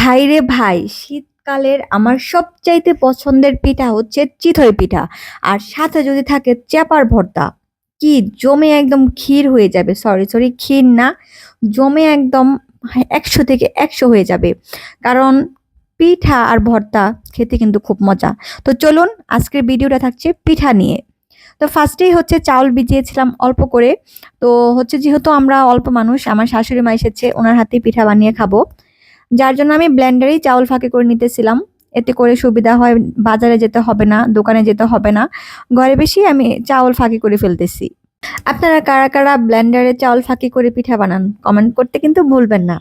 ভাইরে ভাই, শীতকালের আমার সবচাইতে পছন্দের পিঠা হচ্ছে চিতই পিঠা। আর সাথে যদি থাকে চ্যাপার ভর্তা। কি জমে একদম ক্ষীর হয়ে যাবে সরি সরি ক্ষীর না, জমে একদম একশো থেকে একশো হয়ে যাবে। কারণ পিঠা আর ভর্তা খেতে কিন্তু খুব মজা। তো চলুন আজকের ভিডিওটা থাকছে পিঠা নিয়ে। তো ফার্স্টেই হচ্ছে চাউল ভিজিয়েছিলাম অল্প করে। তো হচ্ছে যেহেতু আমরা অল্প মানুষ, আমার শাশুড়ি মা এসেছে, ওনার হাতে পিঠা বানিয়ে খাব। যার জন্য আমি ব্লেন্ডারেই চাউল ফাঁকি করে নিতেছিলাম। এতে করে সুবিধা হয়, বাজারে যেতে হবে না, দোকানে যেতে হবে না। ঘরে বেশি আমি চাউল ফাঁকি করে ফেলতেছি। আপনারা কারা কারা ব্লেন্ডারে চাউল ফাঁকি করে পিঠা বানান, কমেন্ট করতে কিন্তু ভুলবেন না।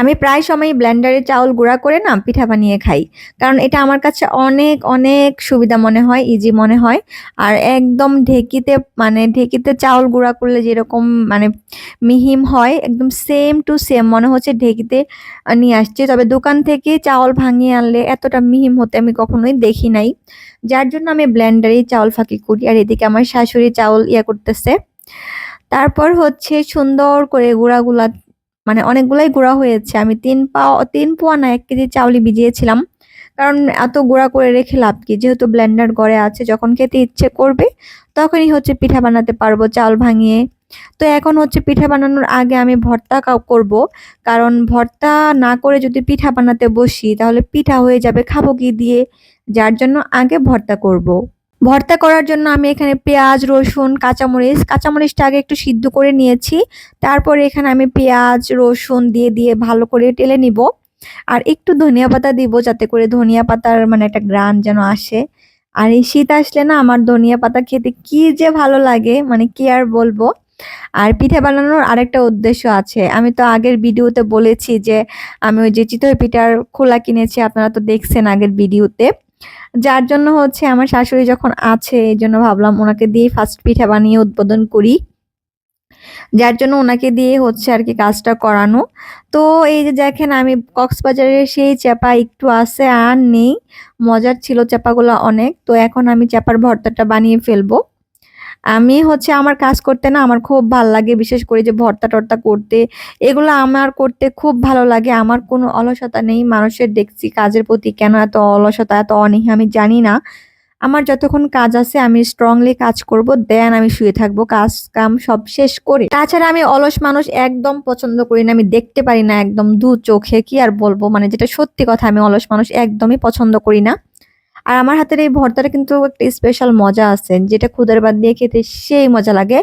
আমি প্রায় সময় ব্লেন্ডারে চাউল গুঁড়া করে না পিঠা বানিয়ে খাই, কারণ এটা আমার কাছে অনেক অনেক সুবিধা মনে হয় ইজি মনে হয়। আর একদম ঢেকিতে মানে ঢেকিতে চাউল গুঁড়া করলে যেরকম মানে মিহিম হয়, একদম সেম টু সেম মনে হচ্ছে ঢেকিতে নিয়ে আসছে। তবে দোকান থেকে চাউল ভাঙিয়ে আনলে এতটা মিহিম হতে আমি কখনোই দেখি নাই। যার জন্য আমি ব্লেন্ডারেই চাউল ফাঁকি করি, আর এদিকে আমার শাশুড়ি চাউল ইয়ে করতেছে। তারপর হচ্ছে সুন্দর করে গুঁড়াগুলা মানে অনেকগুলাই গুঁড়া হয়েছে। আমি তিন পাও, তিন পোয়া না, এক কেজি চাউলই ভিজিয়েছিলাম। কারণ এত গুঁড়া করে রেখে লাভ কি? যেহেতু ব্লেন্ডার গড়ে আছে, যখন খেতে ইচ্ছে করবে, তখনই হচ্ছে পিঠা বানাতে পারব চাল ভাঙিয়ে। তো এখন হচ্ছে পিঠা বানানোর আগে আমি ভর্তা করব। কারণ ভর্তা না করে যদি পিঠা বানাতে বসি, তাহলে পিঠা হয়ে যাবে খাব কি দিয়ে? যার জন্য আগে ভর্তা করব। ভর্তা করার জন্য আমি এখানে পেঁয়াজ, রসুন, কাঁচামরিচ, কাঁচামরিচটা আগে একটু সিদ্ধ করে নিয়েছি। তারপরে এখানে আমি পেঁয়াজ, রসুন দিয়ে দিয়ে ভালো করে টেলে নিব। আর একটু ধনিয়া পাতা দিব যাতে করে ধনিয়া পাতার মানে একটা গ্রান যেন আসে। আর এই শীত আসলে না আমার ধনিয়া পাতা খেতে কি যে ভালো লাগে মানে কি আর বলব? আর পিঠে বানানোর আরেকটা উদ্দেশ্য আছে। আমি তো আগের ভিডিওতে বলেছি যে আমি ওই যে চিতই পিঠার খোলা কিনেছি, আপনারা তো দেখছেন আগের ভিডিওতে। যার জন্য হচ্ছে আমার শাশুড়ি যখন আছে, এই জন্য ভাবলাম ওনাকে দিয়ে ফার্স্ট পিঠা বানিয়ে উদ্বোধন করি। যার জন্য ওনাকে দিয়ে হচ্ছে আর কি কাজটা করানো। তো এই যে দেখেন, আমি কক্সবাজারের সেই চাপা একটু আছে আর নেই। মজার ছিল চাপাগুলো অনেক। তো এখন আমি চাপার ভর্তাটা বানিয়ে ফেলব। আমি হচ্ছে আমার কাজ করতে না আমার খুব ভালো লাগে, বিশেষ করে যে ভর্তা টর্তা করতে। এগুলো আমার করতে খুব ভালো লাগে, আমার কোনো অলসতা নেই, মানুষের দেখছি কাজের প্রতি কেন এত অলসতা, এত অনীহা আমি জানি না। আমার যতক্ষণ কাজ আছে আমি স্ট্রংলি কাজ করব দেন আমি শুয়ে থাকব, কাজ কাম সব শেষ করে। তাছাড়া আমি অলস মানুষ একদম পছন্দ করি না, আমি দেখতে পারি না একদম দু চোখে, কি আর বলব? মানে যেটা সত্যি কথা, আমি অলস মানুষ একদমই পছন্দ করি না। আর আমার হাতের এই ভর্তাটা কিন্তু একটা স্পেশাল মজা আছে, যেটা খুদের ভাত দিয়ে খেতে সেই মজা লাগে।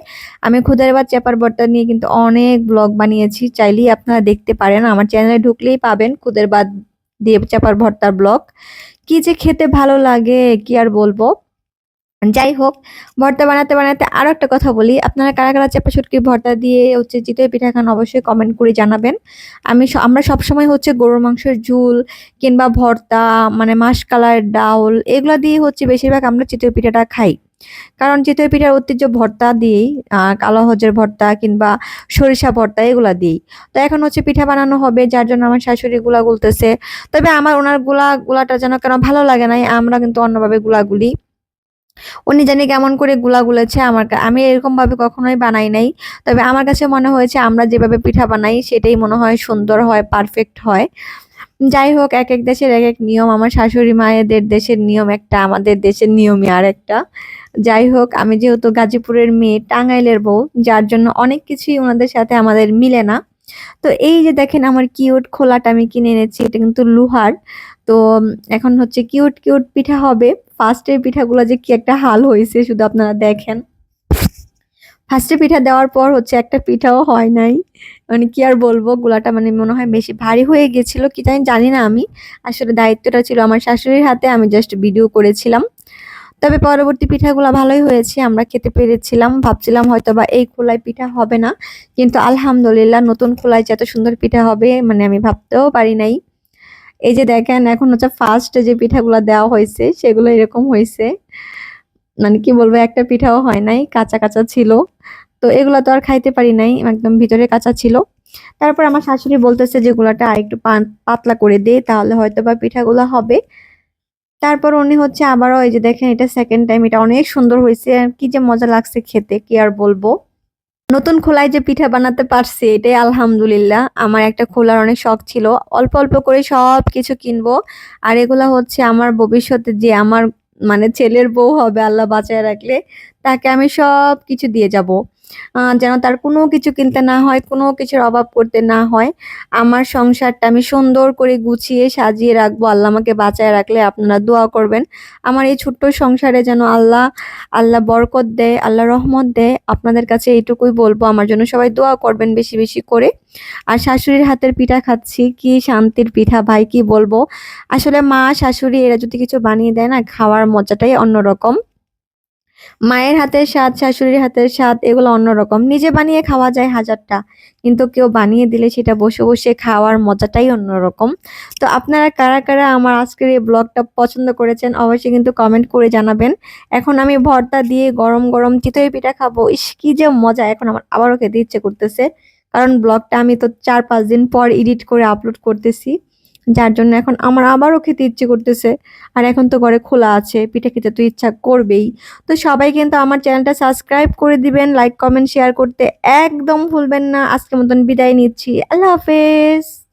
আমি খুদের ভাত চেপার ভর্তা নিয়ে কিন্তু অনেক ব্লগ বানিয়েছি, চাইলেই আপনারা দেখতে পারেন। আমার চ্যানেলে ঢুকলেই পাবেন খুদের ভাত দিয়ে চেপার ভর্তার ব্লগ কি যে খেতে ভালো লাগে, কি আর বলব? যাই হোক ভর্তা বানাতে বানাতে আরও একটা কথা বলি। আপনারা কারা কারা চাপা শুটকির ভর্তা দিয়ে হচ্ছে চিতই পিঠা খান অবশ্যই কমেন্ট করে জানাবেন। আমি আমরা সবসময় হচ্ছে গরুর মাংসের ঝুল কিংবা ভর্তা মানে মাসকালার ডাউল এগুলা দিয়ে হচ্ছে বেশিরভাগ আমরা চিতই পিঠাটা খাই। কারণ চিতই পিঠার ঐতিহ্য ভর্তা দিয়েই কালো হজের ভর্তা কিংবা সরিষা ভর্তা এগুলা দিয়েই। তো এখন হচ্ছে পিঠা বানানো হবে, যার জন্য আমার শাশুড়ি গুলা গুলতেছে। তবে আমার ওনারগুলা গুলাটা যেন কেন ভালো লাগে নাই, আমরা কিন্তু অন্যভাবে গুলাগুলি উনি জানি কেমন করে গুলা গুলেছে আমার আমি এরকম ভাবে কখনোই বানাই নাই। তবে আমার কাছে মনে হয়েছে আমরা যেভাবে পিঠা বানাই, সেটাই মনে হয় সুন্দর হয় পারফেক্ট হয়। যাই হোক এক এক দেশের এক এক নিয়ম, আমার শাশুড়ি মায়েদের দেশের নিয়ম একটা, আমাদের দেশের নিয়মই আর একটা। যাই হোক, আমি যেহেতু গাজীপুরের মেয়ে, টাঙ্গাইলের বউ, যার জন্য অনেক কিছুই ওনাদের সাথে আমাদের মিলে না। তো এই যে দেখেন আমার কিউট খোলাটা আমি কিনে এনেছি, এটা কিন্তু লুহার। তো এখন হচ্ছে কিউট কিউট পিঠা হবে। ফার্স্টের পিঠাগুলো যে কি একটা হাল হয়েছে শুধু আপনারা দেখেন। ফার্স্টে পিঠা দেওয়ার পর হচ্ছে একটা পিঠাও হয় নাই। মানে কি আর বলব, গুলাটা মানে মনে হয় বেশি ভারী হয়ে গেছিল কি জানি জানি না আমি। আসলে দায়িত্বটা ছিল আমার শাশুড়ির হাতে, আমি জাস্ট ভিডিও করেছিলাম। তবে পরবর্তী পিঠাগুলো ভালোই হয়েছে, আমরা খেতে পেরেছিলাম। ভাবছিলাম হয়তো বা এই খোলায় পিঠা হবে না। কিন্তু আলহামদুলিল্লাহ নতুন খোলায় যে এত সুন্দর পিঠা হবে মানে আমি ভাবতেও পারি নাই। এই যে দেখেন, এখন হচ্ছে ফার্স্ট যে পিঠাগুলো দেওয়া হয়েছে, সেগুলো এরকম হয়েছে। মানে কি বলব, একটা পিঠাও হয় নাই, কাঁচা কাঁচা ছিল। তো এগুলো তো আর খাইতে পারি নাই, একদম ভিতরে কাঁচা ছিল। তারপর আমার শাশুড়ি বলতেছে যে গুলাটা আরেকটু পাতলা করে দে, তাহলে হয়তো বা পিঠাগুলো হবে। তারপর উনি হচ্ছে আবারও এই যে দেখেন, এটা সেকেন্ড টাইম এটা অনেক সুন্দর হয়েছে। কি যে মজা লাগছে খেতে, কি আর বলব। নতুন খোলায় যে পিঠা বানাতে পারছি, এটাই আলহামদুলিল্লাহ। আমার একটা খোলার অনেক শখ ছিল। অল্প অল্প করে সব কিছু কিনবো। আর এগুলা হচ্ছে আমার ভবিষ্যতে যে আমার মানে ছেলের বউ হবে, আল্লাহ বাঁচায় রাখলে, তাকে আমি সব কিছু দিয়ে যাব। যেন তার কোনো কিছু কিনতে না হয়, কোনো কিছুর অভাব করতে না হয়। আমার সংসারটা আমি সুন্দর করে গুছিয়ে সাজিয়ে রাখব। আল্লাহ আমাকে বাঁচায় রাখলে আপনারা দোয়া করবেন। আমার এই ছোট্ট সংসারে যেন আল্লাহ আল্লাহ বরকত দেয়, আল্লাহ রহমত দেয়, আপনাদের কাছে এইটুকুই বলব। আমার জন্য সবাই দোয়া করবেন বেশি বেশি করে। আর শাশুড়ির হাতের পিঠা খাচ্ছি। কি শান্তির পিঠা, ভাই, কি বলব? আসলে মা, শাশুড়ি, এরা যদি কিছু বানিয়ে দেয় না, খাওয়ার মজাটাই অন্যরকম। মায়ের হাতের স্বাদ, শাশুড়ির হাতের স্বাদ, এগুলো অন্যরকম। নিজে বানিয়ে খাওয়া যায় হাজারটা, কিন্তু কেউ বানিয়ে দিলে সেটা বসে বসে খাওয়ার মজাটাই অন্যরকম। তো আপনারা কারা কারা আমার আজকের এই ব্লগটা পছন্দ করেছেন, অবশ্যই কিন্তু কমেন্ট করে জানাবেন। এখন আমি ভর্তা দিয়ে গরম গরম চিতই পিঠা খাব। ইস, কি যে মজা! এখন আমার আবারও খেতে ইচ্ছে করতেছে। কারণ ব্লগটা আমি তো চার পাঁচ দিন পর এডিট করে আপলোড করতেছি। যার জন্য এখন আমার আবারও খেতে ইচ্ছে করতেছে। আর এখন তো ঘরে খোলা আছে, পিঠা খেতে তো ইচ্ছা করবেই। তো সবাই কিন্তু আমার চ্যানেলটা সাবস্ক্রাইব করে দিবেন লাইক কমেন্ট শেয়ার করতে একদম ভুলবেন না। আজকের মতন বিদায় নিচ্ছি। আল্লাহ হাফেজ।